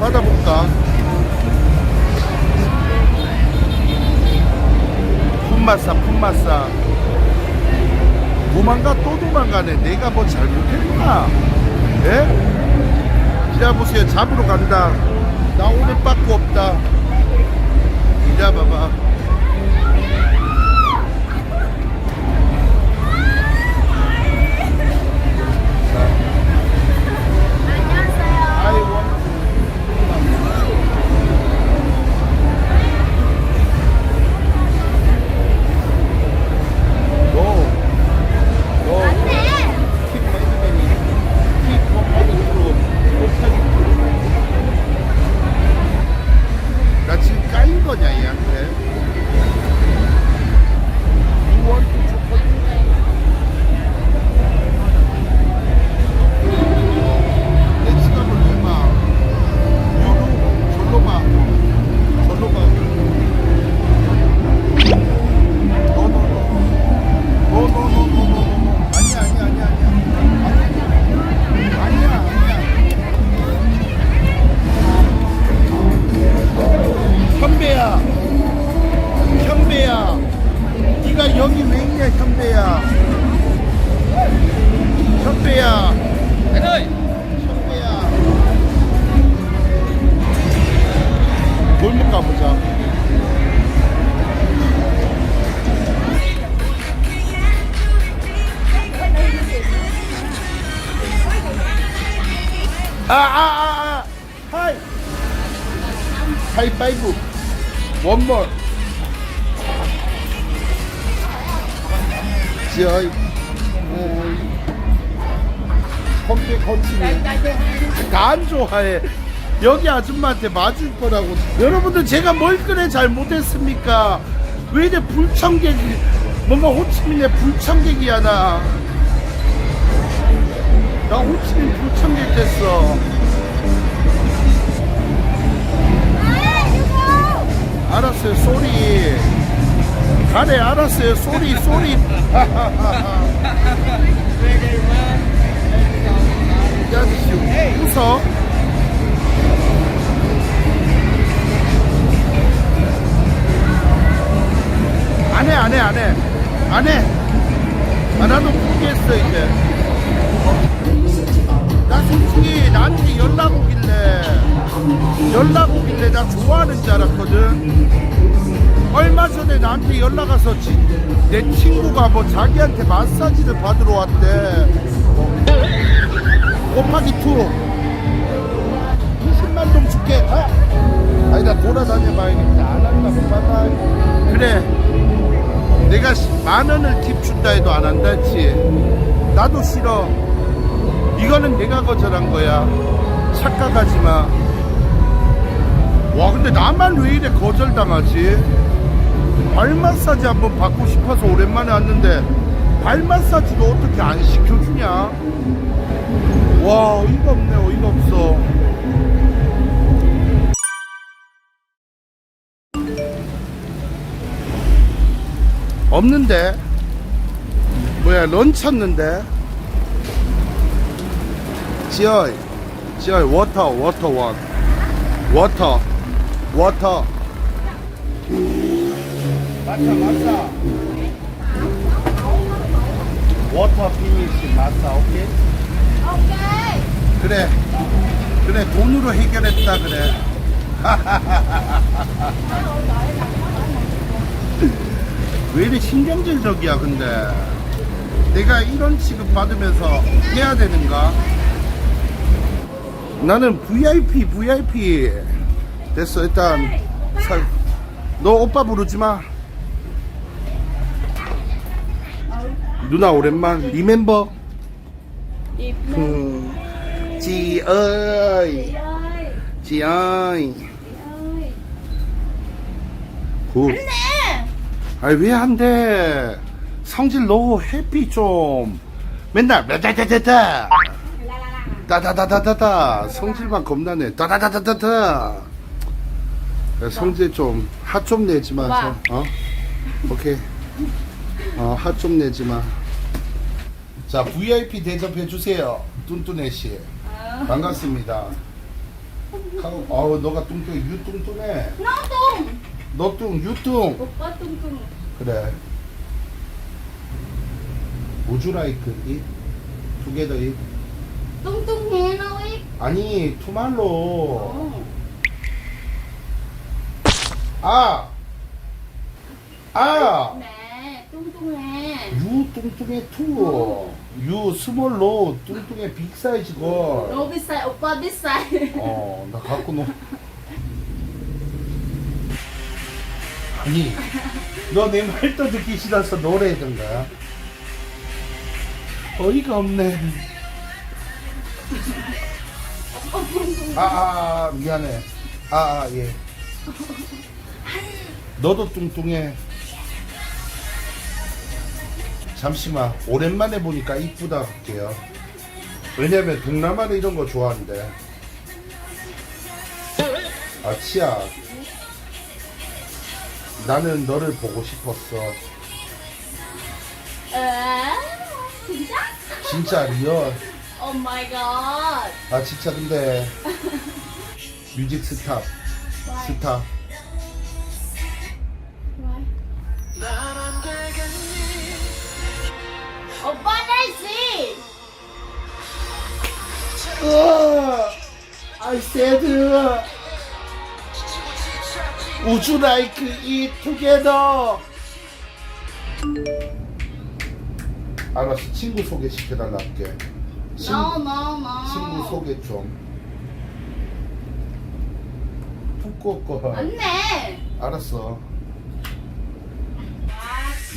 받아볼까? 풋마사 풋마사 도망가 또 도망가네 내가 뭐 잘못했나? 예? 자 보세요 잡으러 간다 나 오늘 빠꾸 없다 이자 봐봐 원몰. 저이. 컴백 거치네. 다안 좋아해. 여기 아줌마한테 맞을 거라고. 여러분들 제가 뭘 그래 잘 못했습니까? 왜 이래 불청객이, 뭔가 호치민의 불청객이야, 나. 나 호치민 불청객 됐어. 알았어요, 쏘리. 가래, 알았어요, 쏘리, 쏘리. 이 아저씨, 웃어. 안 해, 안 해, 안 해. 안 해. 아, 나도 포기했어, 이제. 나 솔직히 나한테 연락 오길래 연락 오길래 나 좋아하는 줄 알았거든. 얼마 전에 나한테 연락 와서 지- 내 친구가 뭐 자기한테 마사지를 받으러 왔대. 곱하기 2 20만 동 줄게. 가 아니 나 돌아다녀 봐야겠다. 안 한다 못 받아 그래. 내가 시- 만 원을 팁 준다 해도 안 한다 했지. 나도 싫어. 이거는 내가 거절한 거야. 착각하지 마. 와, 근데 나만 왜 이래 거절당하지? 발 마사지 한번 받고 싶어서 오랜만에 왔는데, 발 마사지도 어떻게 안 시켜주냐? 와, 어이가 없네, 어이가 없어. 없는데? 뭐야, 런쳤는데? 지어이 지어이 워터 워터 원 워터 워터 마사 마사 워터 피니시 마사 오케이? 그래. 그래 돈으로 해결했다 그래. 왜 이리 신경질적이야 근데? 내가 이런 취급 받으면서 해야 되는가? 나는 VIP, VIP. 됐어, 일단. 살. 너 오빠 부르지 마. 누나 오랜만. 리멤버. 음. 지어이. 지어이. 굿. 아니, 왜 안 돼? 성질 너 해피 좀. 맨날, 메다다다다. 따다다다다다 성질만 겁나네 따다다다다다 성질 좀화좀 내지만 오빠. 어 오케이 어, 화좀 내지 마. 자, VIP 대접해 주세요. 뚠뚠해 씨. 아. 반갑습니다. 어우, 너가 뚱뚱해. 유뚱뚱해. 노동. 너 뚱, 유뚱. 오빠 뚱뚱. 그래. Would you like it? Together it? 뚱뚱해 너희. 아니, 투말로. 어. 아! 아! 네, 뚱뚱해. 유 뚱뚱해 투. 유 스몰로 뚱뚱해 빅 사이즈 걸. 너 비싸, 오빠 비싸. 어, 나 갖고 노. 아니, 너 내 말도 듣기 싫어서 노래해준 거야? 어이가 없네. 아, 아, 아, 미안해. 아, 아, 예. 너도 뚱뚱해. 잠시만, 오랜만에 보니까 이쁘다 할게요. 왜냐면 동남아는 이런 거 좋아하는데. 아, 치아. 나는 너를 보고 싶었어. 에? 진짜? 진짜 리얼. 오 마이 갓. 아, 진짜 근데. 뮤직 스탑. 스탑. 오빠 날씨. I said, would you like it together? 알았어, 친구 소개시켜달라 할게. 친, No, no, no. 친구 소개 좀. 푸꾸꺼. 안 돼. 알았어.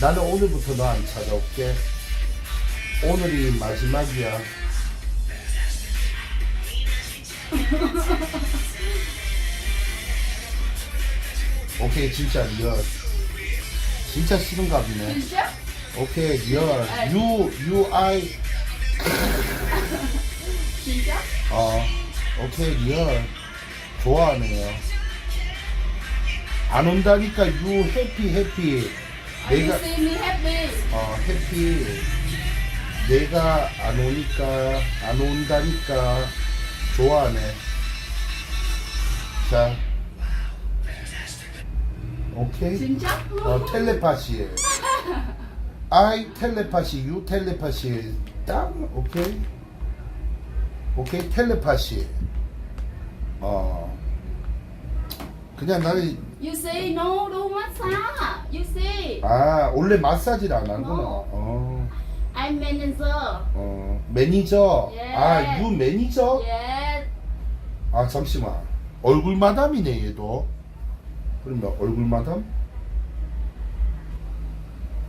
나는 오늘부터 너 안 찾아올게. 오늘이 마지막이야. 오케이, 진짜 리얼. 진짜 싫은가 보네. 진짜? 오케이, 리얼. You, you, I. 진짜? 어, 오케이, 리얼. 좋아하네요. 안 온다니까, happy, happy. You 내가. 어, 해피. 내가 안 오니까, 안 온다니까, 좋아하네. 자. 오케이? 진짜? 어, 텔레파시. I 텔레파시, you 텔레파시. 딱, 오케이? 오케이, 텔레파시. 어. 그냥 나는, You say no to massage. You say 아, 원래 마사지를 안 하는구나. 어. 어. I'm manager. 어, 매니저. 예. 아, 유 매니저? Yes. 아, 잠시만. 얼굴 마담이네, 얘도. 그러면 얼굴 마담?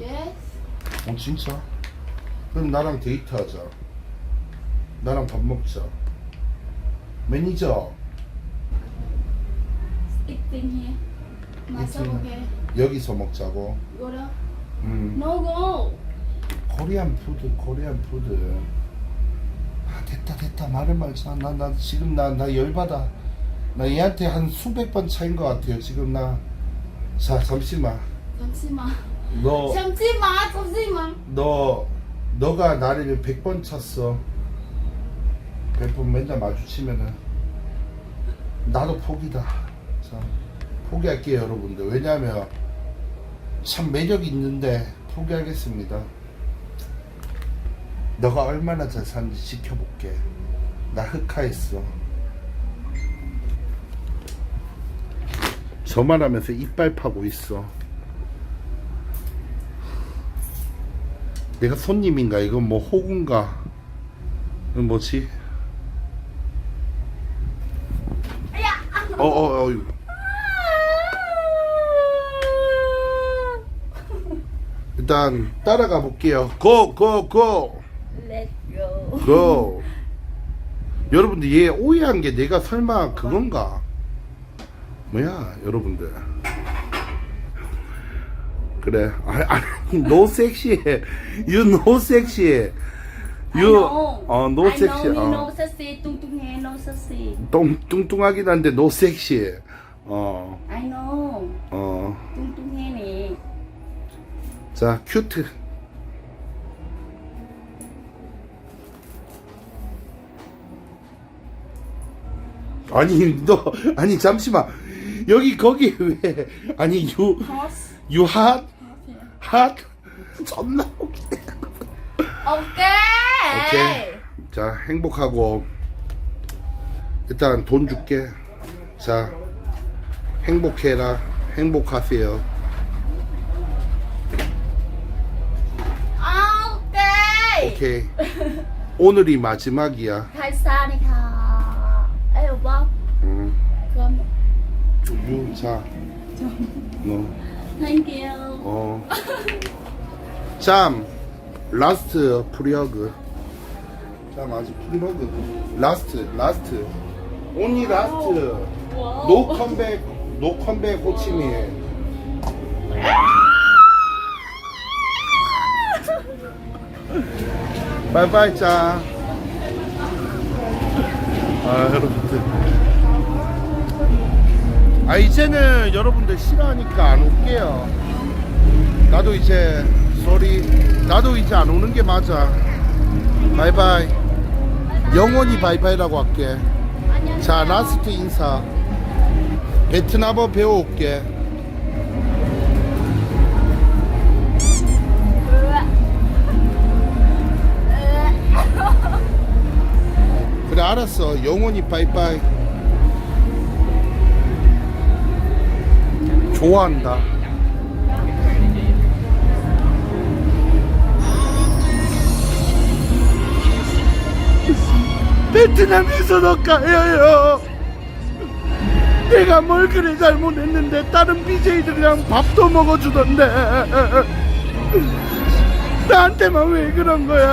Yes. 어, 진짜? 그럼 나랑 데이트하자. 나랑 밥 먹자. 매니저, Eating here. Okay. 여기서 먹자고. There. 음, No go. 코리안 푸드, 코리안 푸드. 아, 됐다, 됐다. 말을 말자. 나, 나 지금 나, 나 열받아. 나 얘한테 한 수백 번 차인 것 같아요. 지금 나. 자, 잠시만. 잠시만. 너. 잠시만. 잠시만. 너 너가 나를 100번 찼어 100번 맨날 마주치면은 나도 포기다 자 포기할게요 여러분들 왜냐면 참 매력 있는데 포기하겠습니다 너가 얼마나 잘 사는지 지켜볼게 나 흑화했어 저 말하면서 이빨 파고 있어 내가 손님인가? 이건 뭐 호구인가? 이건 뭐지? 야. 어, 어, 어. 일단 따라가 볼게요. 고, 고, 고, Let's go. 고. 여러분들 얘 오해한 게 내가 설마 그건가? 뭐야, 여러분들. 그래. 아, 아니, no 섹시해. You no 섹시해. I You, know. 어, no I 섹시. know, 어. no sexy. 뚱뚱해, no sexy. 똥, 뚱뚱하긴 한데 노 섹시해. 어, I know. 어. 뚱뚱해 네. 자, 큐트. 아니, 너, 아니, 잠시만. 여기, 거기 왜, 아니, 유. 유 핫? 핫? 존나 웃기네. 오케이. 오케이. 자, 행복하고. 일단 돈 줄게. 자, 행복해라. 행복하세요. 오케이. 오늘이 마지막이야. 감사합니다. 에이, 오빠. 응. 그럼, 유, 자. 너, thank you. 어. 참, 라스트 프리어그. 참, 아직 프리어그. 라스트, 라스트. 온리 라스트. 노 컴백, 노 컴백 호치민. 바이바이 짜. 아 여러분들. 아 이제는 여러분들 싫어하니까 안 올게요. 나도 이제 쏘리. 나도 이제 안 오는 게 맞아. 바이바이. 영원히 바이바이라고 할게. 자 라스트 인사 베트남어 배워올게 알았어. 영원히 빠이빠이. 좋아한다. 베트남에서도 가요. 내가 뭘 그래 잘못했는데 다른 BJ들이랑 밥도 먹어주던데. 나한테만 왜 그런 거야